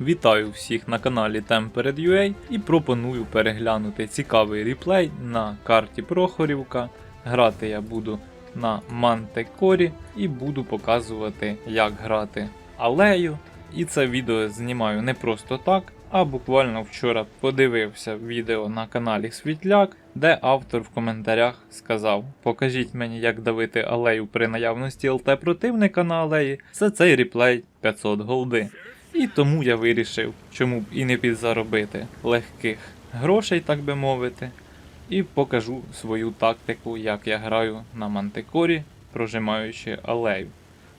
Вітаю всіх на каналі Tempered.ua і пропоную переглянути цікавий реплей на карті Прохорівка. Грати я буду на Мантекорі і буду показувати, як грати алею. І це відео знімаю не просто так, а буквально вчора подивився відео на каналі Світляк, де автор в коментарях сказав: Покажіть мені, як давити алею при наявності ЛТ противника на алеї. За цей реплей 500 голди. І тому я вирішив, чому б і не підзаробити легких грошей, так би мовити, і покажу свою тактику, як я граю на мантикорі, прожимаючи алею.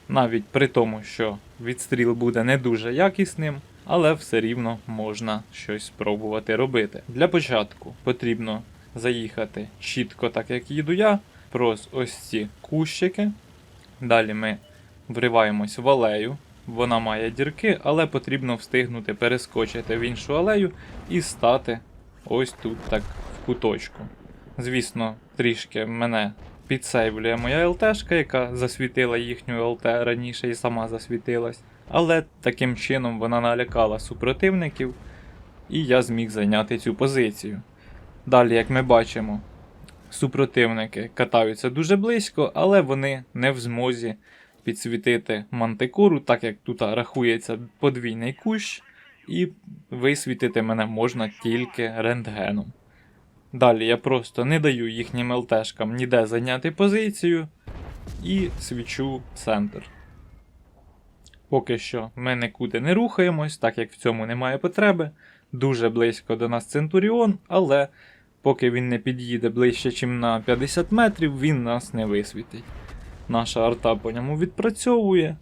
Навіть при тому, що відстріл буде не дуже якісним, але все рівно можна щось спробувати робити. Для початку потрібно заїхати чітко, так як їду я, прос ось ці кущики. Далі ми вриваємось в алею. Вона має дірки, але потрібно встигнути перескочити в іншу алею і стати ось тут так в куточку. Звісно, трішки мене підсейвлює моя ЛТшка, яка засвітила їхню ЛТ раніше і сама засвітилась. Але таким чином вона налякала супротивників, і я зміг зайняти цю позицію. Далі, як ми бачимо, супротивники катаються дуже близько, але вони не в змозі підсвітити мантикору, так як тут рахується подвійний кущ, і висвітити мене можна тільки рентгеном. Далі я просто не даю їхнім ЛТшкам ніде зайняти позицію і свічу центр. Поки що ми нікуди не рухаємось, так як в цьому немає потреби. Дуже близько до нас Центуріон, але поки він не під'їде ближче, ніж на 50 метрів, він нас не висвітить. Наша арта по ньому відпрацьовує.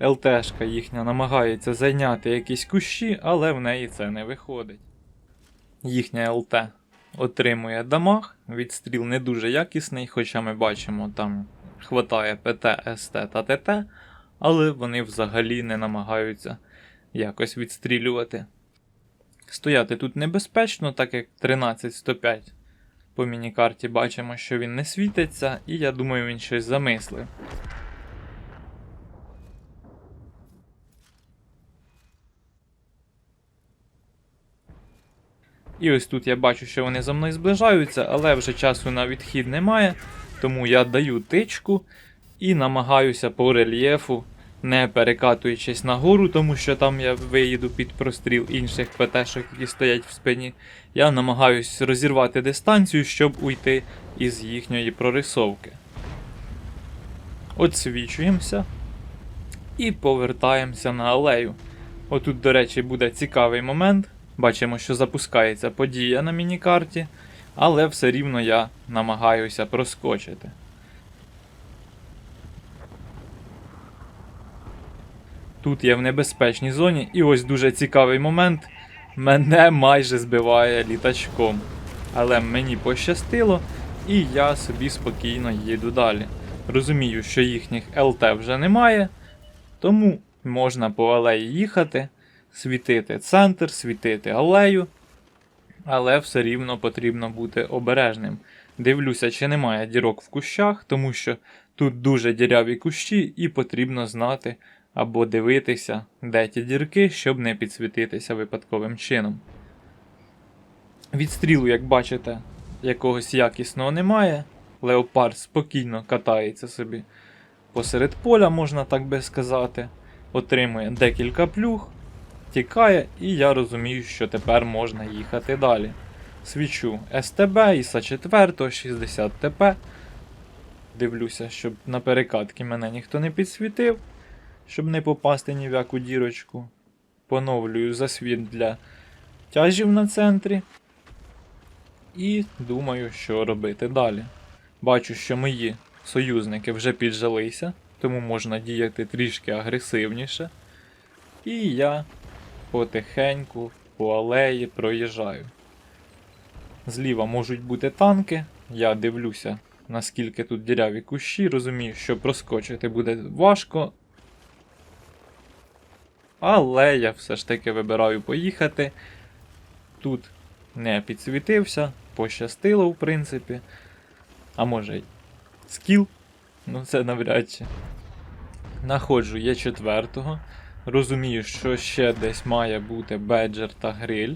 ЛТшка їхня намагається зайняти якісь кущі, але в неї це не виходить. Їхня ЛТ отримує дамаг, відстріл не дуже якісний, хоча ми бачимо, там хватає ПТ, СТ та ТТ, але вони взагалі не намагаються якось відстрілювати. Стояти тут небезпечно, так як 13105 по мінікарті бачимо, що він не світиться, і я думаю, він щось замислив. І ось тут я бачу, що вони за мною зближаються, але вже часу на відхід немає, тому я даю тичку і намагаюся по рельєфу, не перекатуючись нагору, тому що там я виїду під простріл інших ПТшок, які стоять в спині. Я намагаюсь розірвати дистанцію, щоб уйти із їхньої прорисовки. Отсвічуємося і повертаємося на алею. Отут, до речі, буде цікавий момент. Бачимо, що запускається подія на мінікарті, але все рівно я намагаюся проскочити. Тут я в небезпечній зоні, і ось дуже цікавий момент. Мене майже збиває літачком. Але мені пощастило, і я собі спокійно їду далі. Розумію, що їхніх ЛТ вже немає, тому можна по алеї їхати, світити центр, світити алею, але все рівно потрібно бути обережним. Дивлюся, чи немає дірок в кущах, тому що тут дуже діряві кущі, і потрібно знати або дивитися, де ті дірки, щоб не підсвітитися випадковим чином. Відстрілу, як бачите, якогось якісного немає. Леопард спокійно катається собі посеред поля, можна так би сказати. Отримує декілька плюх, тікає, і я розумію, що тепер можна їхати далі. Свічу СТБ, Іса 4, 60 ТП. Дивлюся, щоб на перекатки мене ніхто не підсвітив, щоб не попасти ні в яку дірочку. Поновлюю засвіт для тяжів на центрі. І думаю, що робити далі. Бачу, що мої союзники вже піджилися, тому можна діяти трішки агресивніше. І я потихеньку по алеї проїжджаю. Зліва можуть бути танки. Я дивлюся, наскільки тут діряві кущі, розумію, що проскочити буде важко. Але я все ж таки вибираю поїхати. Тут не підсвітився, пощастило, в принципі. А може й скіл, ну це навряд чи. Находжу є четвертого. Розумію, що ще десь має бути беджер та гриль.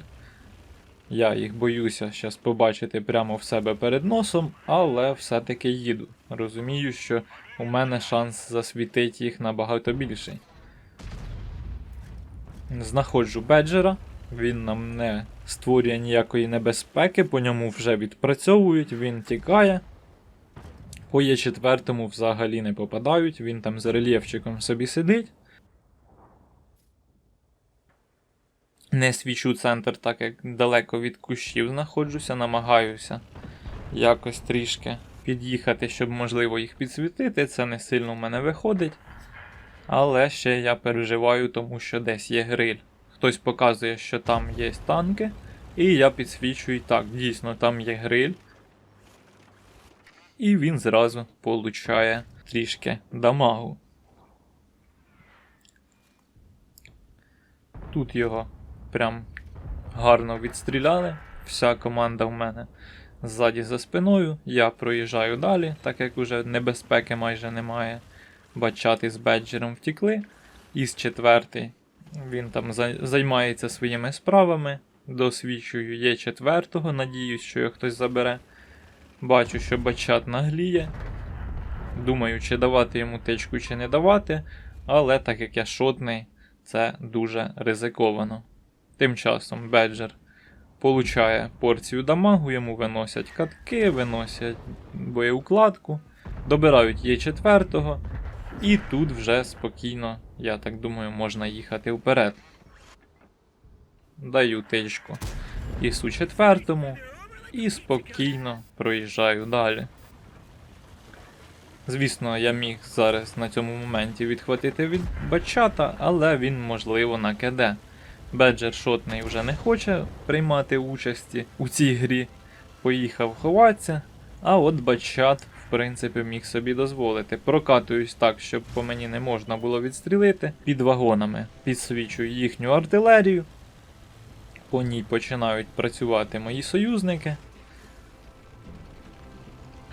Я їх боюся зараз побачити прямо в себе перед носом, але все-таки їду. Розумію, що у мене шанс засвітити їх набагато більший. Знаходжу беджера, він нам не створює ніякої небезпеки, по ньому вже відпрацьовують, він тікає. По Є4 взагалі не попадають, він там з рельєфчиком собі сидить. Не свічу центр, так як далеко від кущів знаходжуся, намагаюся якось трішки під'їхати, щоб можливо їх підсвітити. Це не сильно в мене виходить. Але ще я переживаю, тому що десь є гриль. Хтось показує, що там є танки, і я підсвічую так, дійсно, там є гриль. І він зразу получає трішки дамагу. Тут його прям гарно відстріляли. Вся команда в мене ззаді за спиною. Я проїжджаю далі, так як уже небезпеки майже немає. Бачати з беджером втікли. Із четвертий він там за- займається своїми справами. Досвідчую є четвертого, надіюсь, що його хтось забере. Бачу, що бачат нагліє. Думаю, чи давати йому тичку, чи не давати. Але так як я шотний, це дуже ризиковано. Тим часом Беджер получає порцію дамагу, йому виносять катки, виносять боєукладку, добирають Є4, і тут вже спокійно, я так думаю, можна їхати вперед. Даю тичку Ісу четвертому і спокійно проїжджаю далі. Звісно, я міг зараз на цьому моменті відхватити від бачата, але він, можливо, на КД. Беджер шотний вже не хоче приймати участі у цій грі, поїхав ховатися, а от бачат, принципі, міг собі дозволити. Прокатуюсь так, щоб по мені не можна було відстрілити. Під вагонами підсвічую їхню артилерію. По ній починають працювати мої союзники.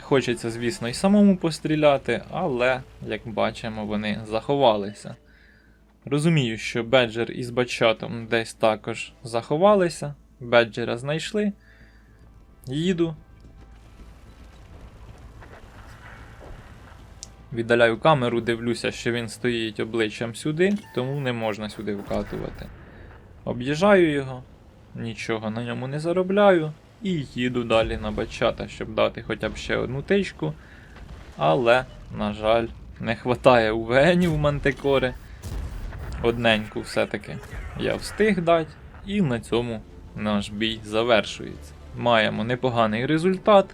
Хочеться, звісно, і самому постріляти, але, як бачимо, вони заховалися. Розумію, що Беджер із Бачатом десь також заховалися. Беджера знайшли. Їду. Віддаляю камеру, дивлюся, що він стоїть обличчям сюди, тому не можна сюди вкатувати. Об'їжджаю його, нічого на ньому не заробляю і їду далі на бачата, щоб дати хоча б ще одну тичку. Але, на жаль, не вистачає УВНів у Мантикори. Одненьку все-таки я встиг дати, і на цьому наш бій завершується. Маємо непоганий результат.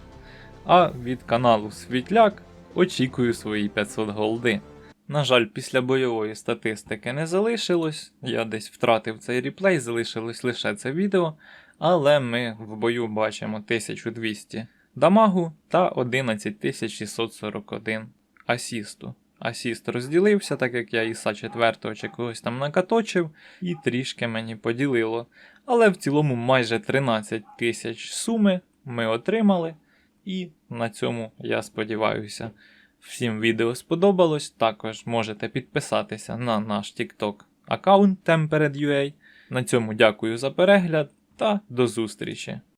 А від каналу Світляк очікую свої 500 голди. На жаль, після бойової статистики не залишилось. Я десь втратив цей реплей, залишилось лише це відео. Але ми в бою бачимо 1200 дамагу та 11641 асісту. Асіст розділився, так як я Іса 4 чи когось там накаточив, і трішки мені поділило. Але в цілому майже 13 тисяч суми ми отримали. І на цьому я сподіваюся, всім відео сподобалось. Також можете підписатися на наш TikTok аккаунт Tempered.ua. На цьому дякую за перегляд та до зустрічі!